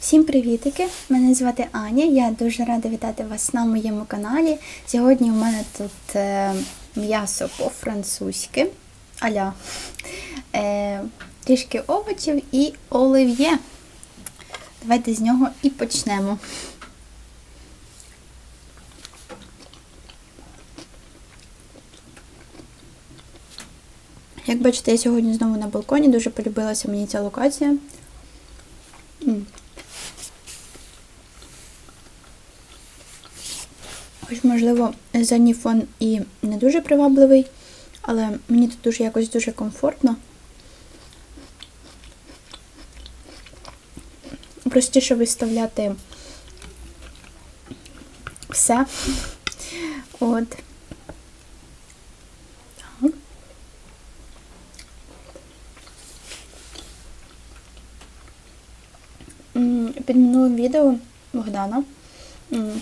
Всім привітики! Мене звати Аня. Я дуже рада вітати вас на моєму каналі. Сьогодні у мене тут е, м'ясо по-французьки, аля е, трішки овочів і олив'є. Давайте з нього і почнемо. Як бачите, я сьогодні знову на балконі, дуже полюбилася мені ця локація. Хоч, можливо, задній фон і не дуже привабливий, але мені тут дуже якось дуже комфортно. Простіше виставляти все. От. Під минулим відео Богдана.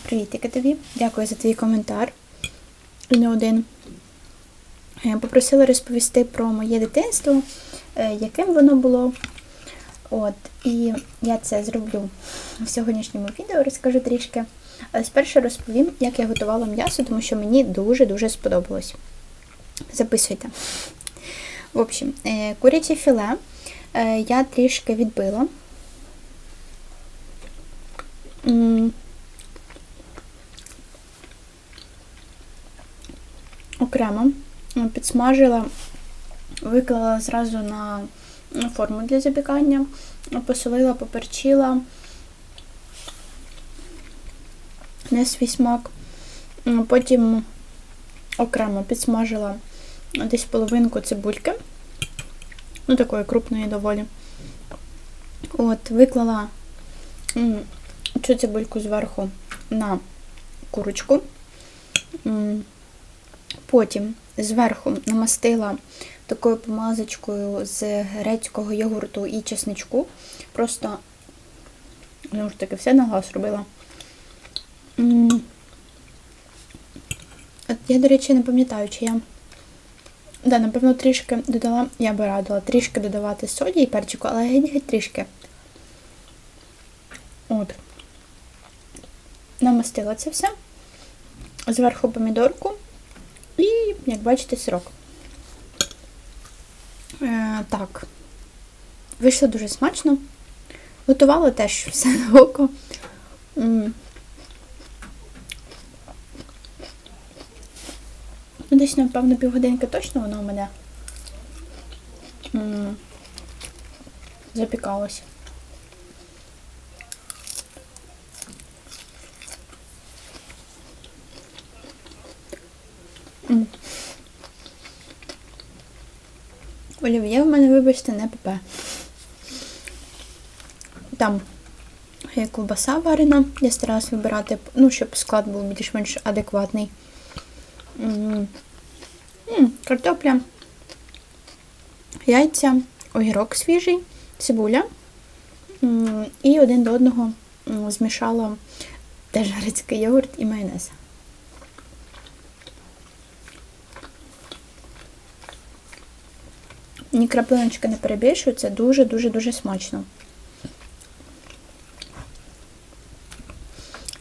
Привітики тобі. Дякую за твій коментар. І не один. Е, Попросила розповісти про моє дитинство, е, яким воно було. От, і я це зроблю в сьогоднішньому відео, розкажу трішки. Спершу розповім, як я готувала м'ясо, тому що мені дуже-дуже сподобалось. Записуйте. В общем, е, куряче філе я трішки відбила. М, Окремо підсмажила, виклала зразу на форму для запікання, посолила, поперчила на свій смак. Потім окремо підсмажила десь половинку цибульки, ну такої крупної доволі. От, виклала цю цибульку зверху на курочку. Потім зверху намастила такою помазочкою з грецького йогурту і чесничку. Просто, ну ж таки, все на глаз робила. Я, до речі, не пам'ятаю, чи я. Да, напевно, трішки додала, я би радила трішки додавати соді і перчику, але геть-геть трішки. От. Намастила це все. Зверху помідорку. І, як бачите, сирок. Е, так. Вийшло дуже смачно. Готувала теж все на око. Ну, десь, напевно, півгодинки точно воно у мене запікалося. М. Олів'є в мене, вибачте, не ПП. Там є ковбаса варена. Я старалась вибирати, ну, щоб склад був більш-менш адекватний. М. М, Картопля, яйця, огірок свіжий, цибуля. М, І один до одного м, змішала теж грецький йогурт і майонез. Ні краплиночки не перебільшую, це дуже-дуже-дуже смачно.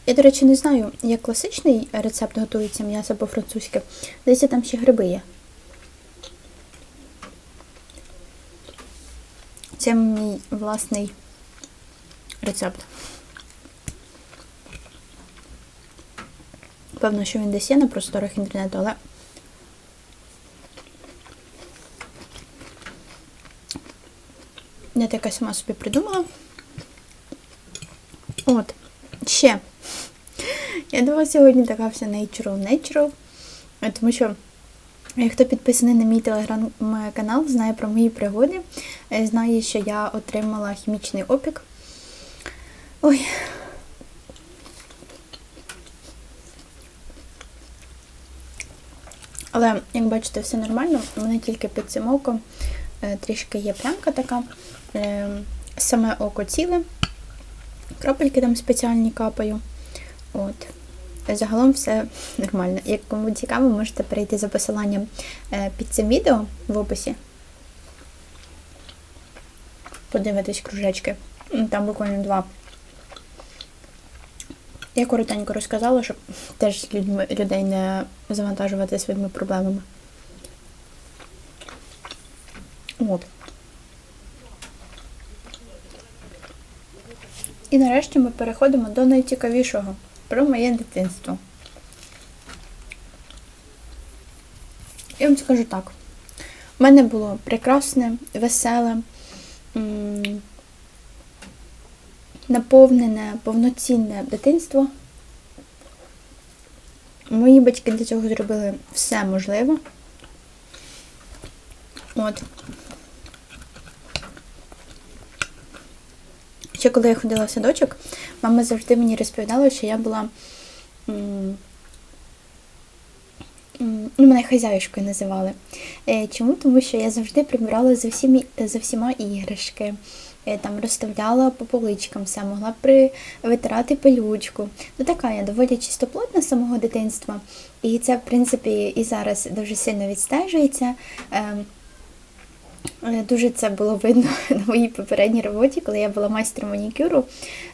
Я, до речі, не знаю, як класичний рецепт готується м'ясо по-французьки. Десь там ще гриби є. Це мій власний рецепт. Певно, що він десь є на просторах інтернету, але я таке сама собі придумала. От, ще. Я думаю, сьогодні така вся natural natural, тому що хто підписаний на мій телеграм-канал, знає про мої пригоди, знає, що я отримала хімічний опік. Ой. Але, як бачите, все нормально. У мене тільки під цим оком е, трішки є плямка така. Е, Саме око ціле. Кропельки там спеціальні капаю. От. Загалом все нормально. Як кому цікаво, можете перейти за посиланням е, під цим відео в описі. Подивитись кружечки. Там буквально два Я коротенько розказала, щоб теж людьми, людей не завантажувати своїми проблемами. От. І нарешті ми переходимо до найцікавішого про моє дитинство. Я вам скажу так. У мене було прекрасне, веселе, наповнене, повноцінне дитинство. Мої батьки для цього зробили все можливе. От. Ще коли я ходила в садочок, мама завжди мені розповідала, що я була. Ну, мене хазяюшкою називали. Е, Чому? Тому що я завжди прибирала за всіми, за всіма іграшки, Е, там розставляла по поличкам все, могла витирати пилючку. Ну така я доволі чистоплотна з самого дитинства. І це, в принципі, і зараз дуже сильно відстежується. Е, Дуже це було видно на моїй попередній роботі, коли я була майстром манікюру.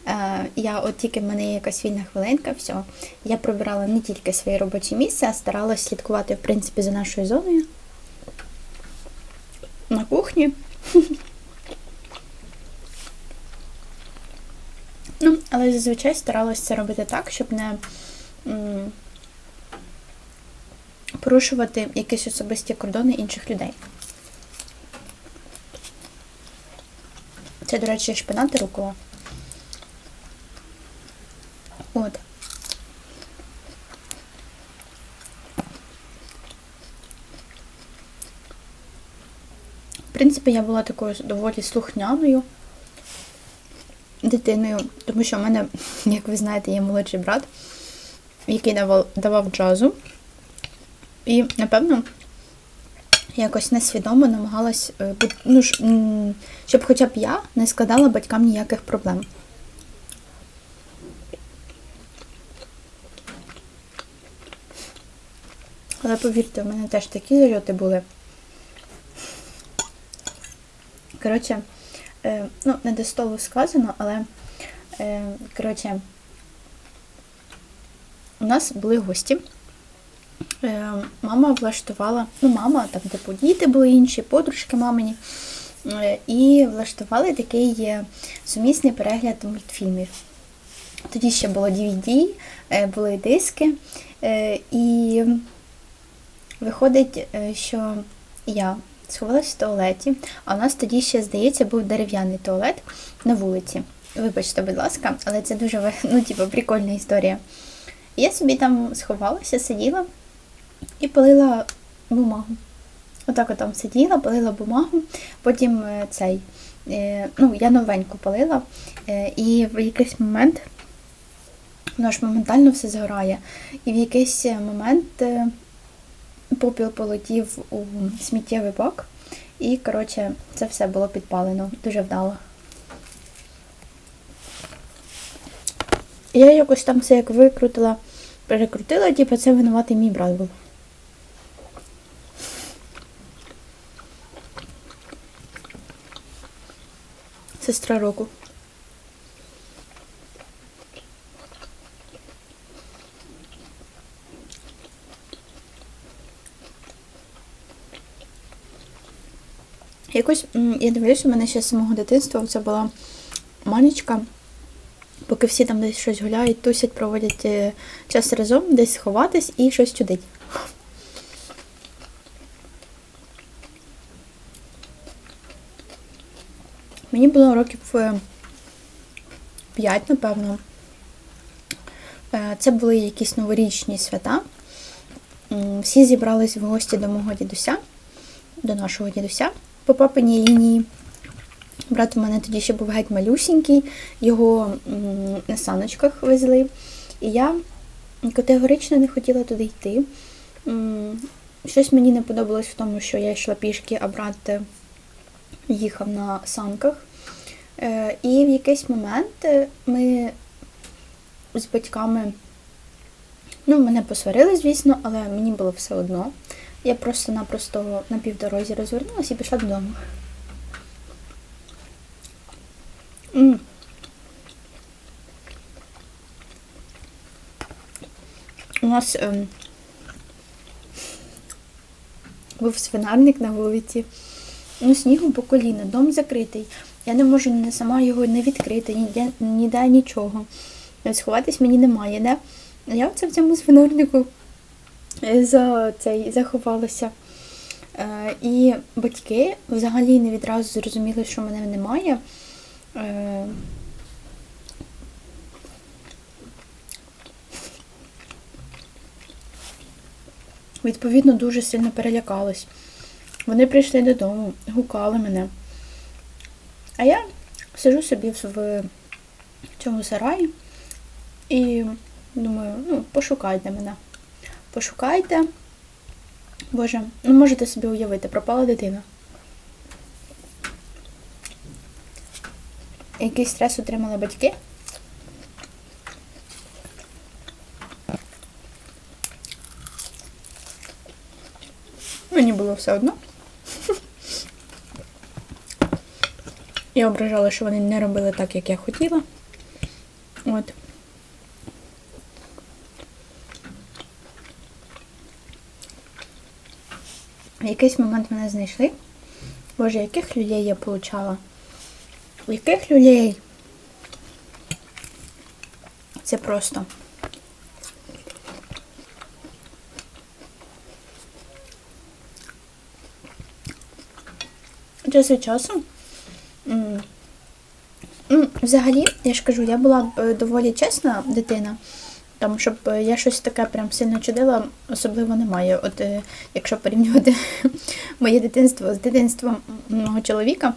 Е, Я от тільки в мене є якась вільна хвилинка, все. Я прибирала не тільки своє робоче місце, а старалась слідкувати, в принципі, за нашою зоною. На кухні. Ну, але зазвичай старалася це робити так, щоб не порушувати якісь особисті кордони інших людей. Це, до речі, шпинат і рукола. От. В принципі, я була такою доволі слухняною дитиною, тому що в мене, як ви знаєте, є молодший брат, який давав, давав джазу. І, напевно, якось несвідомо намагалась, е, ну, щоб хоча б я не складала батькам ніяких проблем. Але повірте, у мене теж такі зальоти були. Коротше, е, ну, не до столу сказано, але е, коротше, у нас були гості. Е, мама влаштувала, ну, мама, там, типу, діти були інші, подружки мамині. Е, І влаштували такий е, сумісний перегляд мультфільмів. Тоді ще було DVD, були диски. І виходить, що я сховалась в туалеті, а у нас тоді ще, здається, був дерев'яний туалет на вулиці. Вибачте, будь ласка, але це дуже ну, типу, прикольна історія. Я собі там сховалася, сиділа і палила бумагу. Отак от там сиділа, палила бумагу, потім е, цей, е, ну, я новеньку палила, е, і в якийсь момент воно ж моментально все згорає. І в якийсь момент попіл полетів у сміттєвий бак, і, коротше, це все було підпалено. Дуже вдало. Я якось там все як викрутила, перекрутила, типу це винуватий мій брат був. Сестра року. Якось я дивлюся, у мене ще з самого дитинства це була манічка. Поки всі там десь щось гуляють, тусять, проводять е, час разом, десь сховатись і щось чудить. Мені було років 5, напевно. Е, Це були якісь новорічні свята. Всі зібрались в гості до мого дідуся, до нашого дідуся по папиній лінії. Брат у мене тоді ще був геть малюсінький, його на саночках везли. І я категорично не хотіла туди йти. Щось мені не подобалось в тому, що я йшла пішки, а брат е, їхав на санках. Е, І в якийсь момент е, ми з батьками, ну, мене посварили, звісно, але мені було все одно. Я просто-напросто на півдорозі розвернулася і пішла додому. М. нас ем, був свинарник на вулиці. Ну, снігом по коліна, дом закритий. Я не можу не сама його не відкрити, ніде, ніде нічого. Сховатись мені немає, де? Я оце в цьому свинарнику е, за цей заховалася. Е, і батьки взагалі не відразу зрозуміли, що мене немає. Е, Відповідно, дуже сильно перелякались. Вони прийшли додому, гукали мене. А я сижу собі в цьому сараї і думаю, ну, пошукайте мене. Пошукайте. Боже, ну можете собі уявити, пропала дитина. Який стрес отримали батьки? Мені було все одно. Я ображала, що вони не робили так, як я хотіла. От. В якийсь момент мене знайшли. Боже, яких людей я получала? Яких людей? Це просто. Час від часу. Взагалі, я ж кажу, я була е, доволі чесна дитина, там, щоб е, я щось таке прям сильно чудила, особливо немає. От е, якщо порівнювати моє дитинство з дитинством мого чоловіка.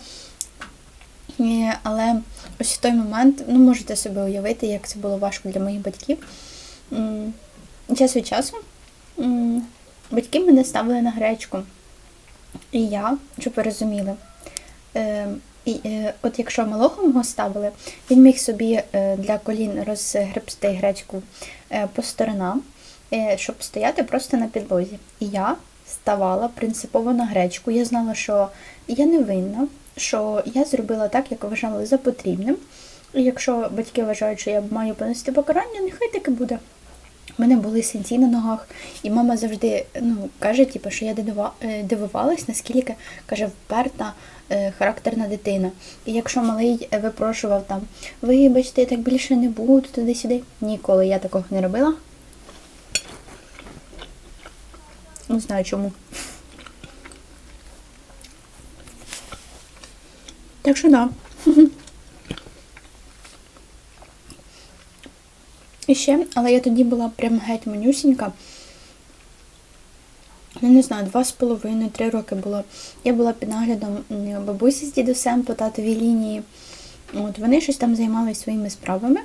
Але ось в той момент, ну, можете собі уявити, як це було важко для моїх батьків. Час від часу батьки мене ставили на гречку. І я, щоб ви розуміли, і, е, от якщо малого мого ставили, він міг собі е, для колін розгребсти гречку е, по сторонам, щоб стояти просто на підлозі. І я ставала принципово на гречку. Я знала, що я не винна, що я зробила так, як вважала за потрібним. І якщо батьки вважають, що я маю понести покарання, нехай таке буде. У мене були синці на ногах, і мама завжди ну, каже, типу, що я е, дивувалась, наскільки каже, вперта е, характерна дитина. І якщо малий е, випрошував там, вибачте, я так більше не буду туди-сюди, ніколи я такого не робила. Не знаю чому. Так що да. І ще, але я тоді була прям геть манюсінька. Ну, не знаю, два з половиною, три роки було. Я була під наглядом бабусі з дідусем по татовій лінії. От Вони щось там займалися своїми справами.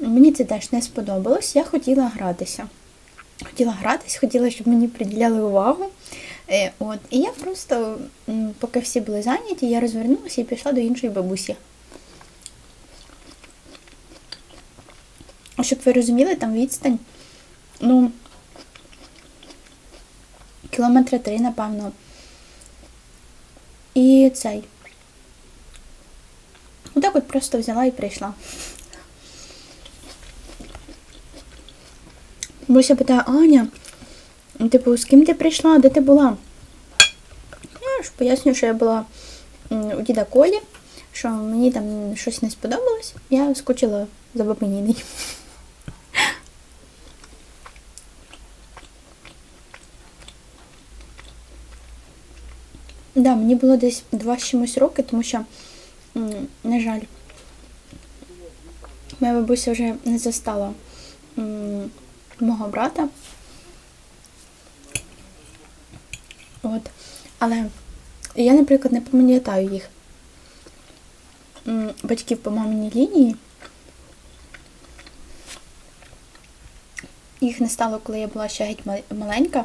Мені це теж не сподобалось. Я хотіла гратися. Хотіла гратись, хотіла, щоб мені приділяли увагу. Е, от. І я просто, поки всі були зайняті, я розвернулася і пішла до іншої бабусі. Щоб ви розуміли, там відстань, ну, кілометри три, напевно. І цей. Отак от просто взяла і прийшла. Буся питає, Аня, типу, з ким ти прийшла? Де ти була? Я ж пояснюю, що я була у діда Колі, що мені там щось не сподобалось, я скучила за бабиніною. Да, мені було десь два з чимось роки, тому що, на жаль, моя бабуся вже не застала мого брата. От. Але я, наприклад, не пам'ятаю їх батьків по маминій лінії. Їх не стало, коли я була ще геть маленька.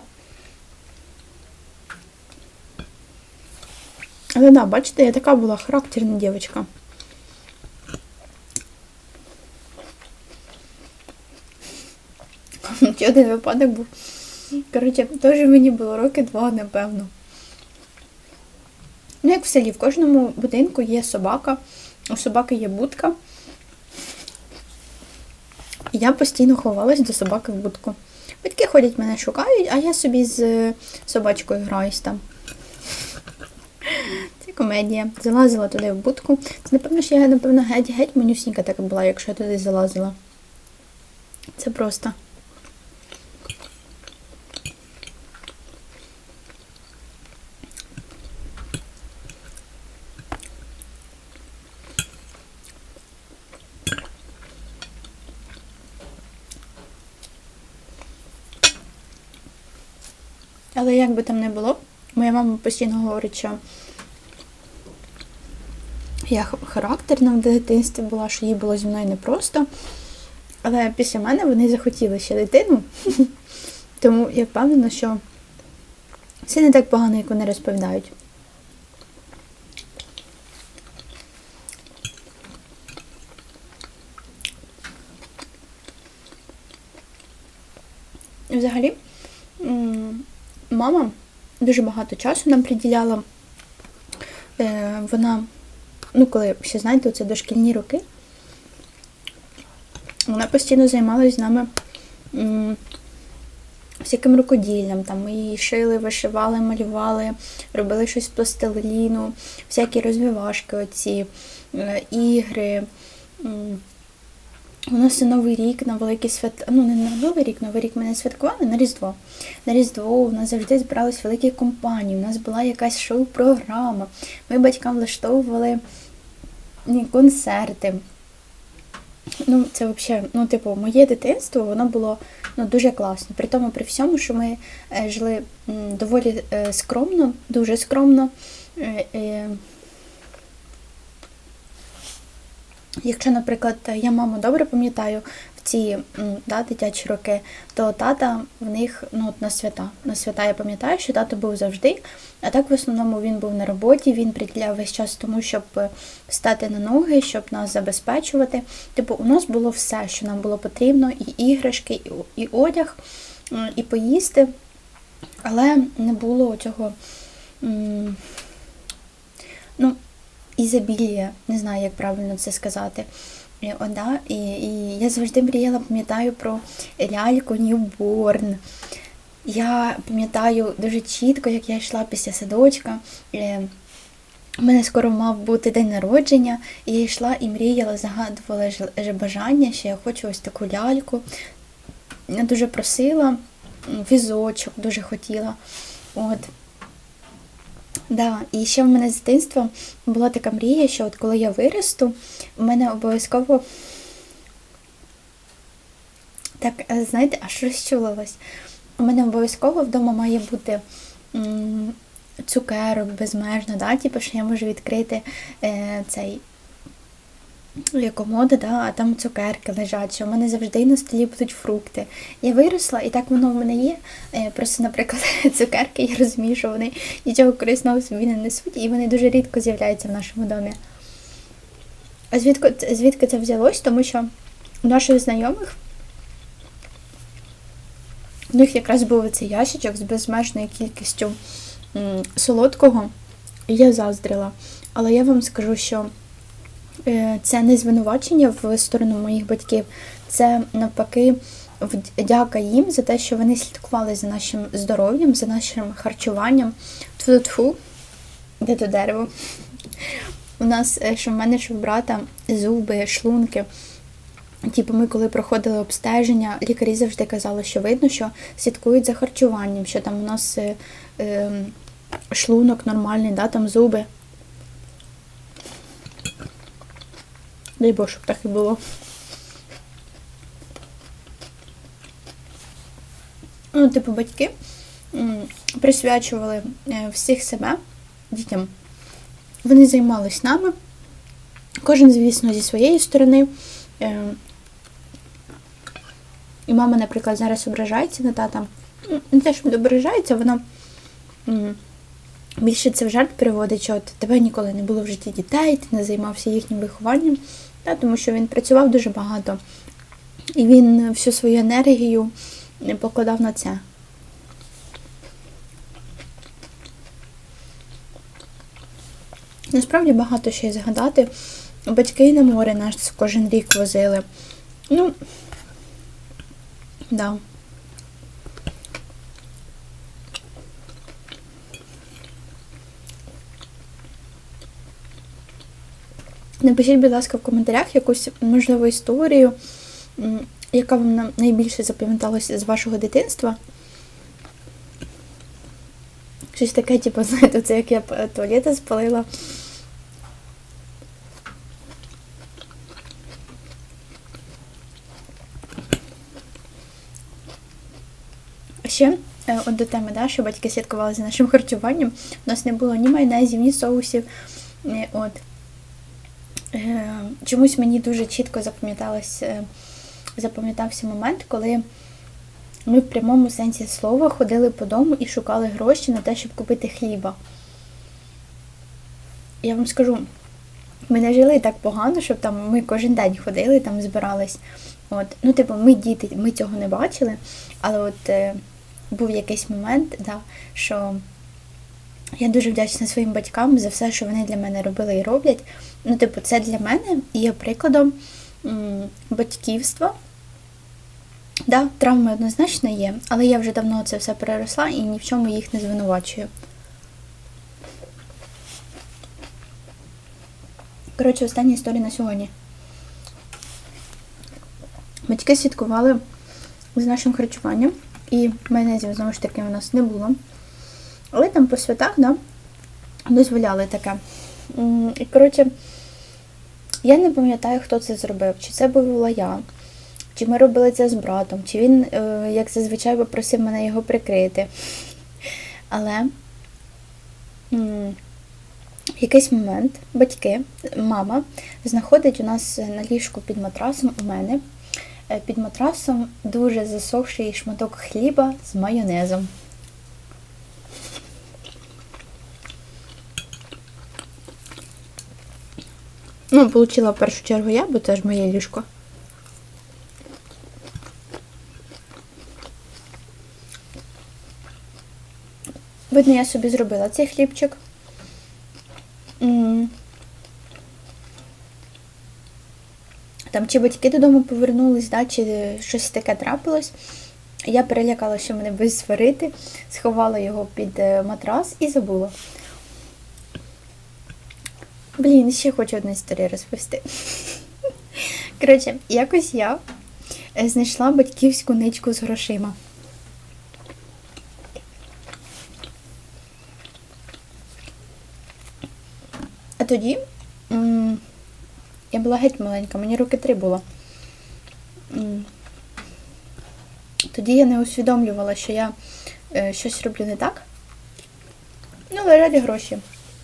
Але да, бачите, я така була характерна дівчинка. Один випадок був. Коротше, теж мені було роки два, напевно. Ну, як в селі, в кожному будинку є собака, у собаки є будка. І я постійно ховалась до собаки в будку. Батьки ходять, мене шукають, а я собі з е, собачкою граюсь там. Комедія. Залазила туди в будку. Це, напевно, що я, напевно, геть-геть манюсінька така була, якщо я туди залазила. Це просто. Але як би там не було, моя мама постійно говорить, що я характерна в дитинстві була, що їй було зі мною непросто. Але після мене вони захотіли ще дитину. Тому я впевнена, що все не так погано, як вони розповідають. Взагалі, мама дуже багато часу нам приділяла. Е, Вона, ну, коли ще знаєте, це дошкільні роки, вона постійно займалася з нами м, всяким рукоділлям. Там ми її шили, вишивали, малювали, робили щось з пластиліну, всякі розвивашки, оці, е, ігри. М, у нас Новий рік на великий свят... Ну, не на Новий рік, Новий рік ми не святкували, на Різдво. На Різдво у нас завжди збирались великі компанії, у нас була якась шоу-програма. Ми батькам влаштовували концерти. Ну, це взагалі, ну, типу, моє дитинство, воно було ну, дуже класно. При тому, при всьому, що ми е, жили доволі е, скромно, дуже скромно. Е, е, Якщо, наприклад, я маму добре пам'ятаю в ці да, дитячі роки, то тата в них ну, от на свята. На свята я пам'ятаю, що тато був завжди, а так в основному він був на роботі, він приділяв весь час тому, щоб е, стати на ноги, щоб нас забезпечувати. Типу, у нас було все, що нам було потрібно: і іграшки, і, одяг, і поїсти. Але не було цього. Ну, ізобілія, не знаю, як правильно це сказати. І, о, да, і, і я завжди мріяла, пам'ятаю про ляльку Ньюборн. Я пам'ятаю дуже чітко, як я йшла після садочка. Е, У мене скоро мав бути день народження, і я йшла і мріяла, загадувала бажання, що я хочу ось таку ляльку. Я дуже просила, візочок дуже хотіла. От. Да, і ще в мене з дитинства була така мрія, що от коли я виросту, у мене обов'язково так, е, знаєте, аж розчулилась. У мене обов'язково вдома має бути цукерок безмежно, да? типу, що я можу відкрити е, цей комода, да, а там цукерки лежать, в мене завжди на столі будуть фрукти. Я виросла, і так воно в мене є. Е, Просто, наприклад, цукерки, я розумію, що вони нічого корисного собі не несуть, і вони дуже рідко з'являються в нашому домі. А звідки, звідки це взялось? Тому що у наших знайомих у них якраз був цей ящичок з безмежною кількістю солодкого, і я заздрила. Але я вам скажу, що це не звинувачення в сторону моїх батьків, це навпаки вдяка їм за те, що вони слідкували за нашим здоров'ям, за нашим харчуванням. Тфу-тфу, де то дерево. У нас, е, що в мене, що в брата, зуби, шлунки. Типу, ми коли проходили обстеження, лікарі завжди казали, що видно, що слідкують за харчуванням, що там у нас е, е, шлунок нормальний, да, там зуби. Дай Бог, щоб так і було. Ну, типу, батьки присвячували е, всіх себе дітям. Вони займались нами. Кожен, звісно, зі своєї сторони. Е, І мама, наприклад, зараз ображається на тата. Ну, Не те, що ображається, вона більше це в жарт переводить, що от тебе ніколи не було в житті дітей, ти не займався їхнім вихованням, тому що він працював дуже багато. І він всю свою енергію покладав на це. Насправді багато ще й згадати. Батьки на море нас кожен рік возили. Ну, да. Напишіть, будь ласка, в коментарях якусь можливу історію, яка вам найбільше запам'яталася з вашого дитинства. Щось таке, типу, знаєте, це як я туалети спалила. Ще е, от до теми, да, що батьки слідкували за нашим харчуванням. У нас не було ні майонезів, ні соусів. Е, От. Е, Чомусь мені дуже чітко е, запам'ятався момент, коли ми в прямому сенсі слова ходили по дому і шукали гроші на те, щоб купити хліба. Я вам скажу, ми не жили так погано, щоб там ми кожен день ходили, там збирались. От. Ну, типу, ми діти, ми цього не бачили, але от е, був якийсь момент, да, що я дуже вдячна своїм батькам за все, що вони для мене робили і роблять. Ну, типу, це для мене є прикладом батьківства. Да, травми однозначно є, але я вже давно це все переросла і ні в чому їх не звинувачую. Коротше, остання історія на сьогодні. Батьки слідкували з нашим харчуванням, і майонезів, знову ж таки, у нас не було. Але там по святах, да, дозволяли таке. І, коротше, я не пам'ятаю, хто це зробив. Чи це була я, чи ми робили це з братом, чи він, е, як зазвичай, попросив мене його прикрити. Але в якийсь момент батьки, мама знаходить у нас на ліжку під матрасом у мене. е, Під матрасом дуже засохший шматок хліба з майонезом. Ну, получила в першу чергу я, бо це ж моє ліжко. Видно, я собі зробила цей хлібчик. Там чи батьки додому повернулись, да, чи щось таке трапилось. Я перелякала, що мене будуть сварити, сховала його під е, матрас і забула. Блін, ще хочу одну історію розповісти. Коротше, якось я е, знайшла батьківську ничку з грошима. А тоді я була геть маленька, мені роки три було. Тоді я не усвідомлювала, що я е, щось роблю не так. Ну, лежать гроші.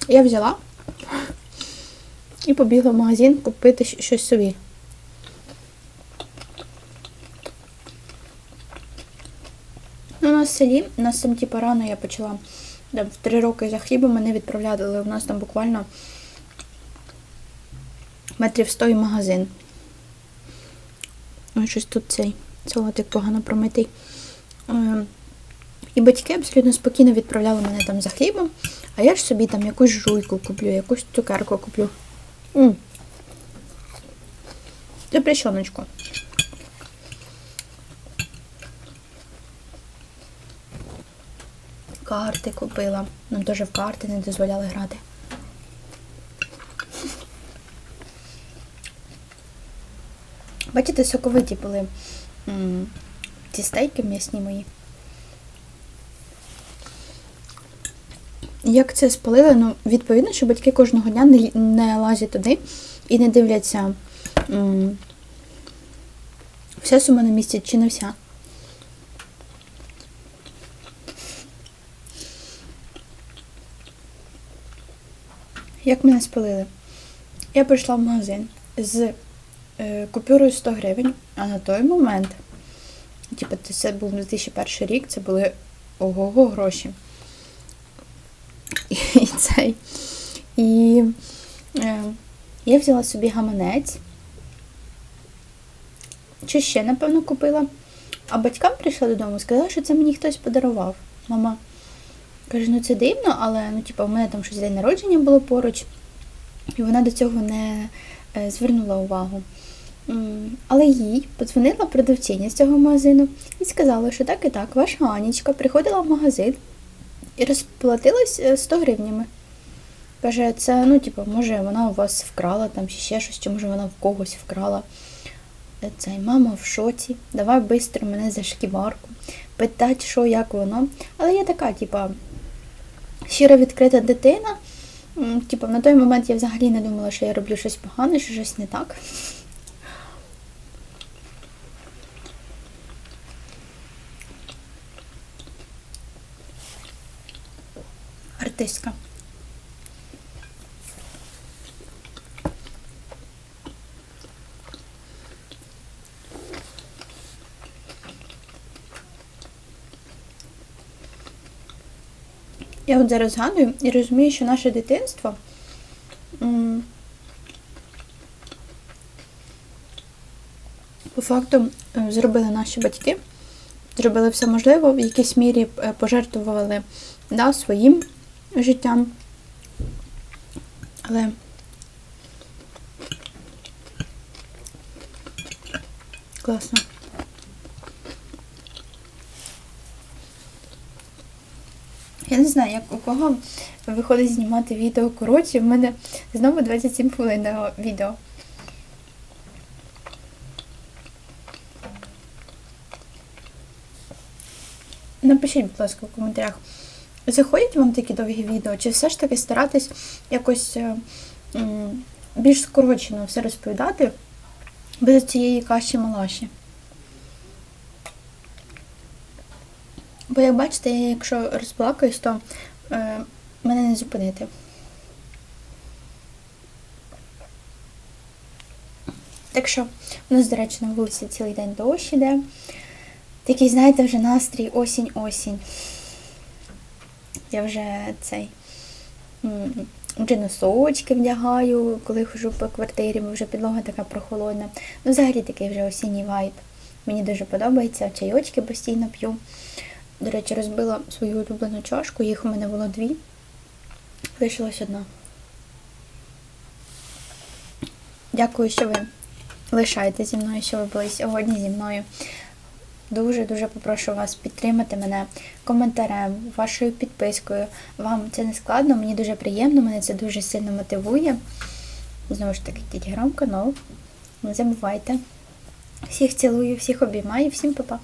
Я взяла і побігла в магазин купити щось собі. Ну, у нас в селі, у нас там типу рано я почала. Там, в три роки за хлібом мене відправляли, у нас там буквально метрів 100 і магазин. Ой, щось тут цей салатик погано промитий. Е, І батьки абсолютно спокійно відправляли мене там за хлібом, а я ж собі там якусь жуйку куплю, якусь цукерку куплю. М. Запрещеночку. Карти купила. Нам теж в карти не дозволяли грати. Бачите, соковиті були ці стейки м'ясні мої. Як це спалили? Ну, відповідно, що батьки кожного дня не, не лазять туди і не дивляться, м, вся сума на місці чи не вся. Як мене спалили? Я прийшла в магазин з е, купюрою 100 гривень, а на той момент, типу, це був 2001 рік, це були ого-го гроші. Цей. І е, я взяла собі гаманець. Що ще, напевно, купила. А батькам прийшла додому, і сказала, що це мені хтось подарував. Мама каже, ну це дивно, але ну, типу, у мене там щось день народження було поруч, і вона до цього не е, звернула увагу. Але їй подзвонила продавчиня з цього магазину і сказала, що так і так, ваша Анічка приходила в магазин і розплатилась е, 100 гривнями. Каже, це, ну, типу, може вона у вас вкрала там чи ще щось, чи може вона в когось вкрала. Цей мама в шоці. Давай швидко мене за шкібарку. Питать, що, як воно. Але я така, типа, щиро відкрита дитина. Типу, на той момент я взагалі не думала, що я роблю щось погане, що щось не так. Артистка. Я от зараз згадую і розумію, що наше дитинство по факту е, зробили наші батьки, зробили все можливе, в якійсь мірі е, пожертвували да, своїм життям. Але класно. Я не знаю, як у кого виходить знімати відео коротше, в мене знову 27 хвилин відео. Напишіть, будь ласка, в коментарях, заходять вам такі довгі відео, чи все ж таки старатись якось е, більш скорочено все розповідати без цієї каші малаші. Бо як бачите, я якщо розплакаюсь, то е, мене не зупинити. Так що, у нас, до речі, на вулиці цілий день дощ іде. Такий, знаєте, вже настрій осінь-осінь. Я вже цей вже носочки вдягаю, коли хожу по квартирі, бо вже підлога така прохолодна. Ну, взагалі такий вже осінній вайб. Мені дуже подобається. Чайочки постійно п'ю. До речі, розбила свою улюблену чашку, їх у мене було дві. Лишилась одна. Дякую, що ви лишаєте зі мною, що ви були сьогодні зі мною. Дуже-дуже попрошу вас підтримати мене коментарем, вашою підпискою. Вам це не складно, мені дуже приємно, мене це дуже сильно мотивує. Знову ж таки, телеграм-канал. Не забувайте. Всіх цілую, всіх обіймаю, всім па-па.